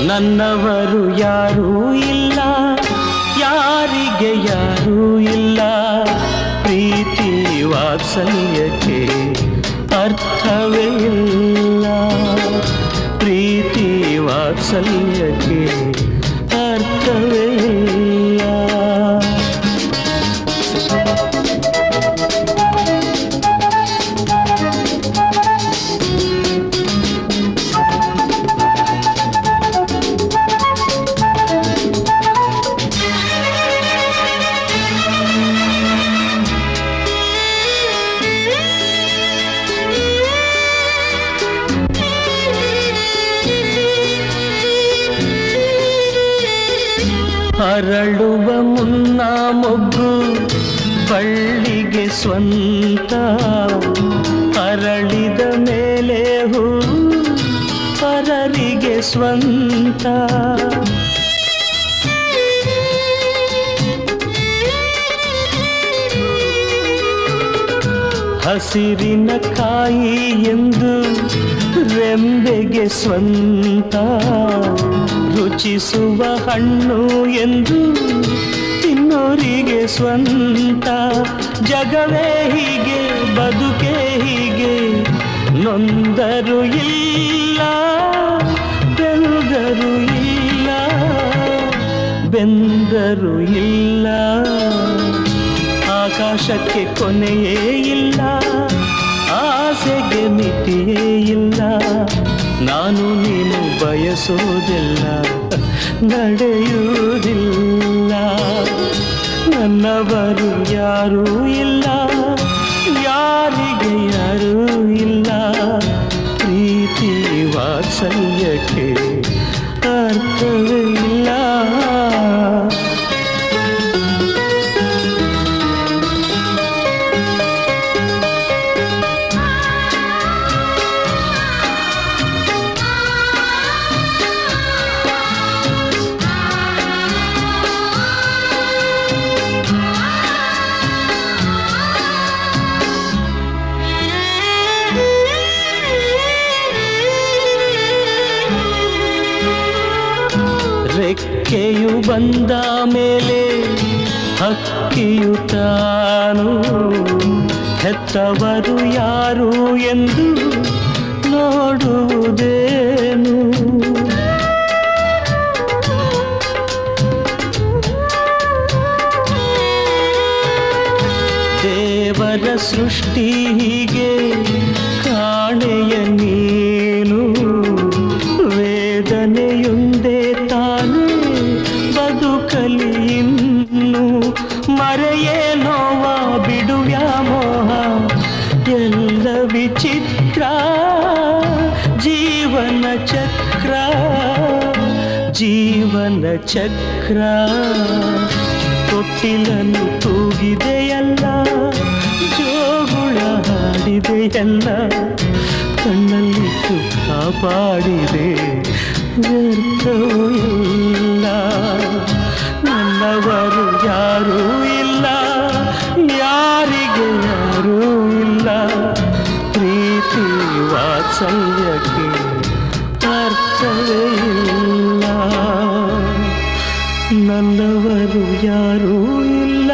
ನನ್ನವರು ಯಾರೂ ಇಲ್ಲ ಯಾರಿಗೆ ಯಾರೂ ಇಲ್ಲ. ಪ್ರೀತಿ ವಾತ್ಸಲ್ಯಕ್ಕೆ ಅರ್ಥವೇ ಇಲ್ಲ. ಪ್ರೀತಿ ವಾತ್ಸಲ್ಯಕ್ಕೆ ಅರ್ಥವೇ ಇಲ್ಲ. ಅರಳುವ ಮುನ್ನ ಮೊಗ್ಗು ಬಳ್ಳಿಗೆ ಸ್ವಂತ. ಅರಳಿದ ಮೇಲೆ ಹೂ ಪರರಿಗೆ ಸ್ವಂತ. ಹಸಿರಿನ ಕಾಯಿ ಎಂದು ರೆಂಬೆಗೆ ಸ್ವಂತ ರುಚಿಸುವ ಹಣ್ಣು ಎಂದು ತಿನ್ನೋರಿಗೆ ಸ್ವಂತ. ಜಗವೇ ಹೀಗೆ, ಬದುಕೆ ಹೀಗೆ, ನೊಂದರು ಇಲ್ಲ ಬೆಂದರು ಇಲ್ಲ ಬೆಂದರು ಇಲ್ಲ. ಆಕಾಶಕ್ಕೆ ಕೊನೆಯೇ ಇಲ್ಲ, ಆಸೆಗೆ ಮಿತಿಯೇ ಇಲ್ಲ. ನಾನು ನೀನು ಬಯಸೋದಿಲ್ಲ ನಡೆಯುವುದಿಲ್ಲ. ನನ್ನವರು ಯಾರೂ ಇಲ್ಲ, ಯಾರಿಗೆ ಯಾರೂ ಇಲ್ಲ. ಪ್ರೀತಿ ವಾತ್ಸಲ್ಯಕ್ಕೆ ಅರ್ಥವೇ ಬಂದ ಮೇಲೆ ಹಕ್ಕಿಯು ತಾನು ಹೆತ್ತವರು ಯಾರು ಎಂದು ನೋಡುವುದೇನು? ದೇವರ ಸೃಷ್ಟಿ ಹೀಗೆ ಕಾಣೆಯ ನೀನು ವೇದನೆಯುಂದೇ ಬಿಡುವ್ಯಾ ಮೋಹ, ಎಲ್ಲ ವಿಚಿತ್ರ ಜೀವನ ಚಕ್ರ ಜೀವನ ಚಕ್ರ. ತೊಟ್ಟಿಲನ್ನು ತೂಗಿದೆಯಲ್ಲ, ಜೋಗುಳ ಹಾಡಿದೆಯಲ್ಲ, ಕಣ್ಣಲ್ಲಿಟ್ಟು ಕಾಪಾಡಿದೆ ವ್ಯರ್ಥವೂ ನನ್ನವರು ಯಾರೂ? ವಾತ್ಸಲ್ಯಕ್ಕೆ ಅರ್ಥವೇ ಇಲ್ಲ ನನ್ನವರು ಯಾರೂ ಇಲ್ಲ